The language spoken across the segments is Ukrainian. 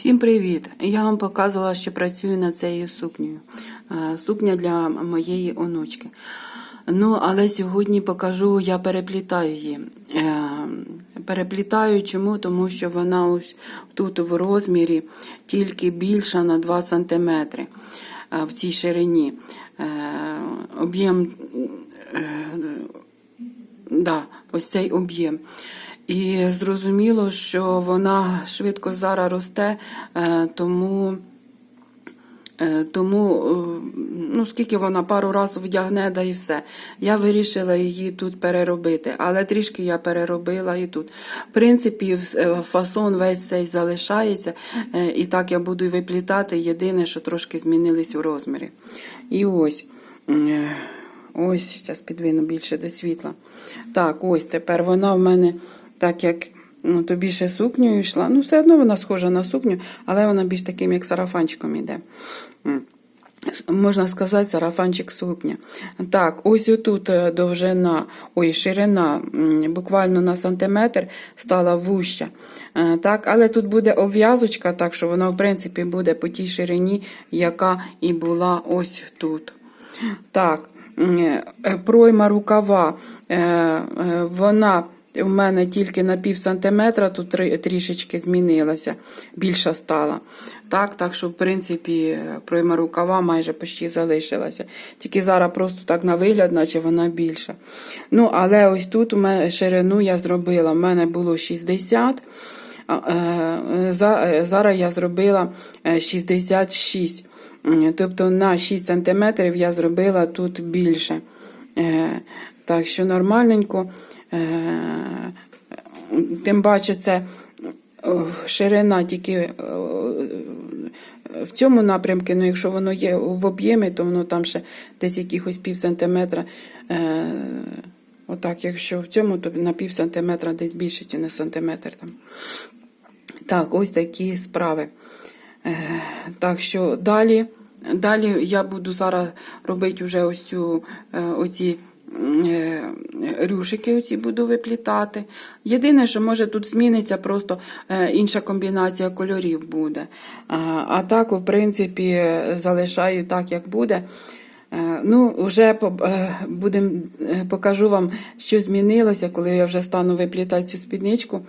Всім привіт! Я вам показувала, що працюю над цією сукнею. Е, Сукня для моєї онучки. Ну, але сьогодні покажу, я переплітаю її. Е, Переплітаю чому? Тому що вона ось тут в розмірі тільки більша на 2 см в цій ширині. Е, Об'єм е, да, ось цей об'єм. І зрозуміло, що вона швидко зараз росте, е, тому, е, тому е, ну, скільки вона пару разів вдягне, да і все. Я вирішила її тут переробити, але трішки я переробила і тут. В принципі, фасон весь цей залишається, і так я буду виплітати. Єдине, що трошки змінились у розмірі. І ось. Ось, зараз підвину більше до світла. Так, ось тепер вона в мене, так як ну, то більше сукнею йшла. Ну, все одно вона схожа на сукню, але вона більш таким, як сарафанчиком іде. Можна сказати, сарафанчик сукня. Так, ось отут е, довжина, ой, ширина буквально на сантиметр стала вуща. Е, Так, але тут буде обв'язочка, так що вона, в принципі, буде по тій ширині, яка і була ось тут. Так, е, пройма рукава, вона в мене тільки на пів сантиметра, тут трішечки змінилася, більша стала. Так, так що, в принципі, пройма рукава майже почти залишилася. Тільки зараз просто так на вигляд, наче вона більша. Ну, але ось тут у мене ширину я зробила. У мене було 60. а, е, е, Зараз я зробила е, 66. Тобто на 6 см я зробила тут більше. Е, Так що нормальненько. Е, Тим паче, це ширина тільки в цьому напрямку, ну якщо воно є в об'ємі, то воно там ще десь якихось пів сантиметра. Е, Отак, якщо в цьому, то на пів сантиметра десь більше, чи на сантиметр там. Так, ось такі справи. Е, Так що далі, далі я буду зараз робити вже ось цю, оці рюшики оці буду виплітати. Єдине, що може тут зміниться, просто е, інша комбінація кольорів буде. А, так, в принципі, е, залишаю так, як буде. Е, Ну, вже е, будем, е, покажу вам, що змінилося, коли я вже стану виплітати цю спідничку.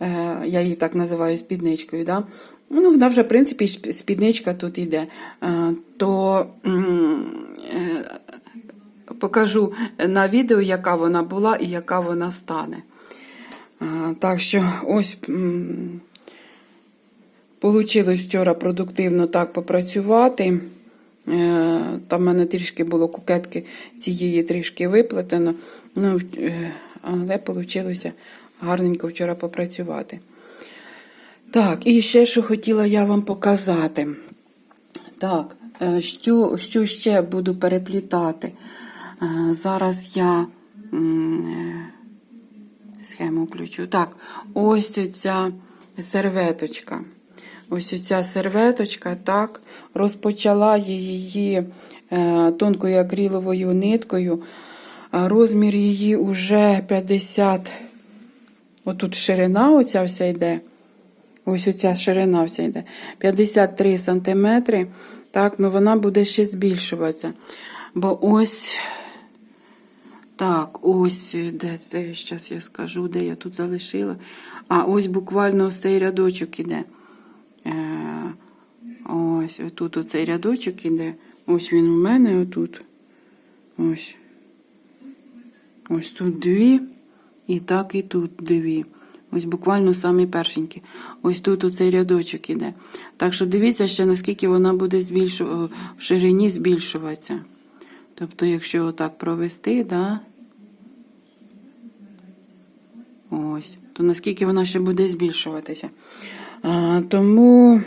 Е, Я її так називаю спідничкою. Да? Ну, вона вже, в принципі, спідничка тут йде. Е, То е, покажу на відео, яка вона була і яка вона стане. Так що ось. Получилось вчора продуктивно так попрацювати. Е, Там в мене трішки було кукетки цієї трішки виплетено. Ну, е, але вийшло гарненько вчора попрацювати. Так, і ще що хотіла я вам показати. Так, е, що, що ще буду переплітати? Е, Зараз я е, схему включу. Так, ось ця серветочка. Ось ця серветочка, так, розпочала її е, тонкою акриловою ниткою. Розмір її уже 50. Отут ширина оця вся йде. Ось оця ширина вся йде. 53 сантиметри. Так, ну вона буде ще збільшуватися. Бо ось. Так, ось де це, зараз я скажу, де я тут залишила. А ось буквально ось цей рядочок іде. Е, ось тут оцей рядочок іде. Ось він у мене отут. Ось. Ось тут дві. І так і тут дві. Ось буквально самі першенькі. Ось тут оцей рядочок іде. Так що дивіться ще, наскільки вона буде збільшу... в ширині збільшуватися. Тобто, якщо отак провести, да, ось, то наскільки вона ще буде збільшуватися. Тому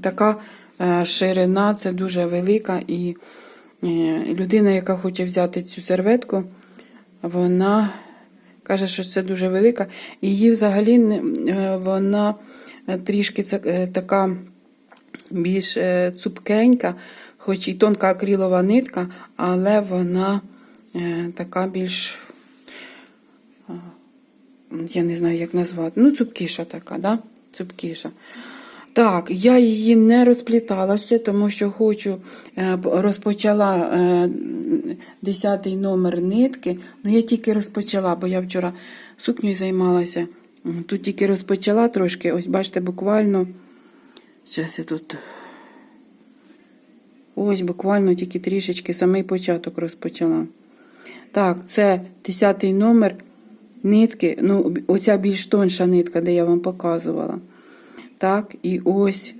така е, ширина це дуже велика, і е, людина, яка хоче взяти цю серветку, вона каже, що це дуже велика. І її взагалі е, вона трішки така більш цупкенька, хоч і тонка акрилова нитка, але вона така більш, я не знаю, як назвати, ну, цупкіша така, да? цупкіша. Так, я її не розплітала ще, тому що хочу, е, розпочала е, 10 номер нитки. Ну, я тільки розпочала, бо я вчора сукнею займалася. Тут тільки розпочала трошки, ось бачите, буквально. Зараз я тут. Ось буквально тільки трішечки самий початок розпочала. Так, це 10 номер нитки. Ну, оця більш тонша нитка, де я вам показувала. Так, і ось.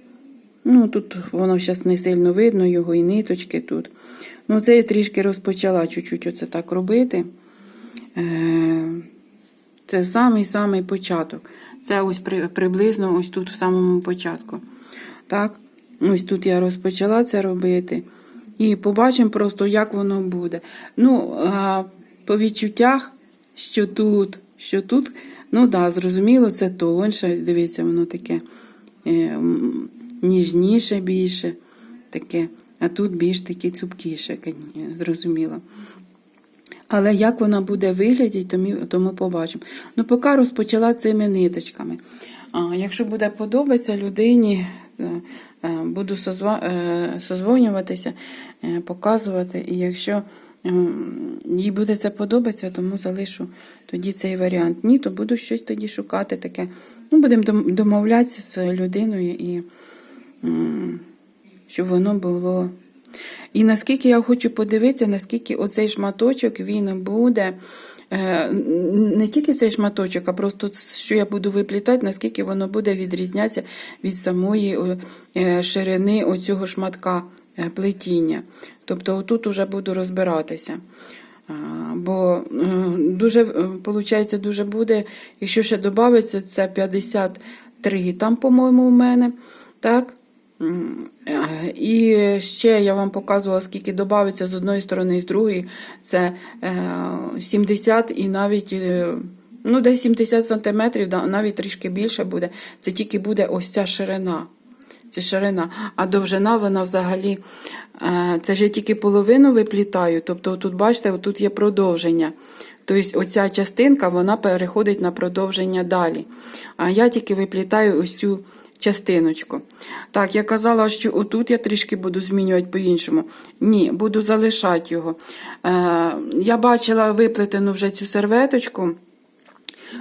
Ну, тут воно зараз не сильно видно, його і ниточки тут. Ну, це я трішки розпочала чуть-чуть оце так робити. Е, Це самий-самий початок. Це ось при, приблизно ось тут в самому початку. Так, ось тут я розпочала це робити. І побачимо просто, як воно буде. Ну, по відчуттях, що тут, що тут, ну да, зрозуміло, це тонше. Дивіться, воно таке е, ніжніше більше, таке, а тут більш таке цупкіше, зрозуміло. Але як вона буде виглядати, тому, тому побачимо. Ну, поки розпочала цими ниточками. А, якщо буде подобатися людині, е, е, буду е, созвонюватися, показувати. І якщо їй буде це подобатися, тому залишу тоді цей варіант. Ні, то буду щось тоді шукати таке. Ну, будемо домовлятися з людиною і щоб воно було. І наскільки я хочу подивитися, наскільки оцей шматочок він буде. е, Не тільки цей шматочок, а просто що я буду виплітати, наскільки воно буде відрізнятися від самої е, ширини оцього шматка плетіння. Тобто отут уже буду розбиратися. А, Бо е, дуже, виходить, дуже буде, якщо ще додається, це 53 там, по-моєму, у мене. Так? Е, І ще я вам показувала, скільки додається з одної сторони і з другої. Це е, 70 і навіть е, ну, десь 70 сантиметрів, да, навіть трішки більше буде. Це тільки буде ось ця ширина. Ширина. А довжина вона взагалі. е, Це ж я тільки половину виплітаю. Тобто, тут, бачите, тут є продовження. Тобто, оця частинка вона переходить на продовження далі. А я тільки виплітаю ось цю частиночку. Так, я казала, що отут я трішки буду змінювати по-іншому. Ні, буду залишати його. Е, Я бачила виплетену вже цю серветочку.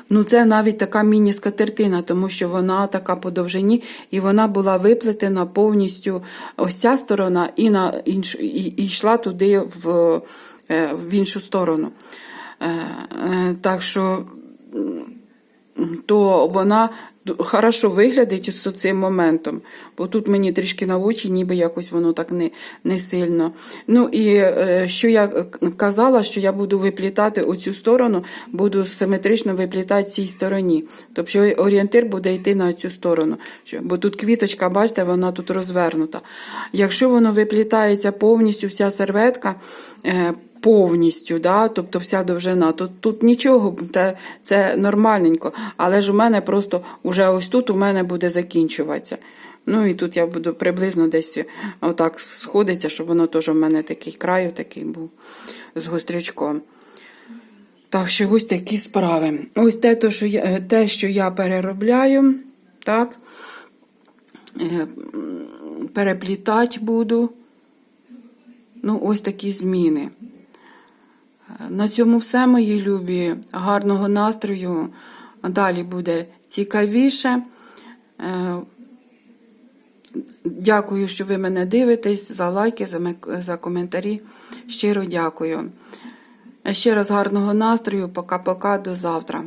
Ну, це навіть така міні-скатертина, тому що вона така по довжині, і вона була виплетена повністю ось ця сторона, і на інш, і, і йшла туди в, е, в іншу сторону. Е, е, Так що то вона хорошо виглядить з цим моментом. Бо тут мені трішки на очі, ніби якось воно так не, не сильно. Ну і е, що я казала, що я буду виплітати оцю сторону, буду симетрично виплітати цій стороні. Тобто орієнтир буде йти на цю сторону. Бо тут квіточка, бачите, вона тут розвернута. Якщо воно виплітається повністю, вся серветка. Е, повністю, да, тобто вся довжина. Тут, тут нічого, те, це нормальненько. Але ж у мене просто уже ось тут у мене буде закінчуватися. Ну і тут я буду приблизно десь отак сходиться, щоб воно теж у мене такий краю такий був з гострячком. Так що ось такі справи. Ось те, то, що я, те, що я переробляю, так, е, переплітати буду. Ну, ось такі зміни. На цьому все, мої любі. Гарного настрою. Далі буде цікавіше. Е, Дякую, що ви мене дивитесь, за лайки, за коментарі. Щиро дякую. Ще раз гарного настрою. Пока-пока, до завтра.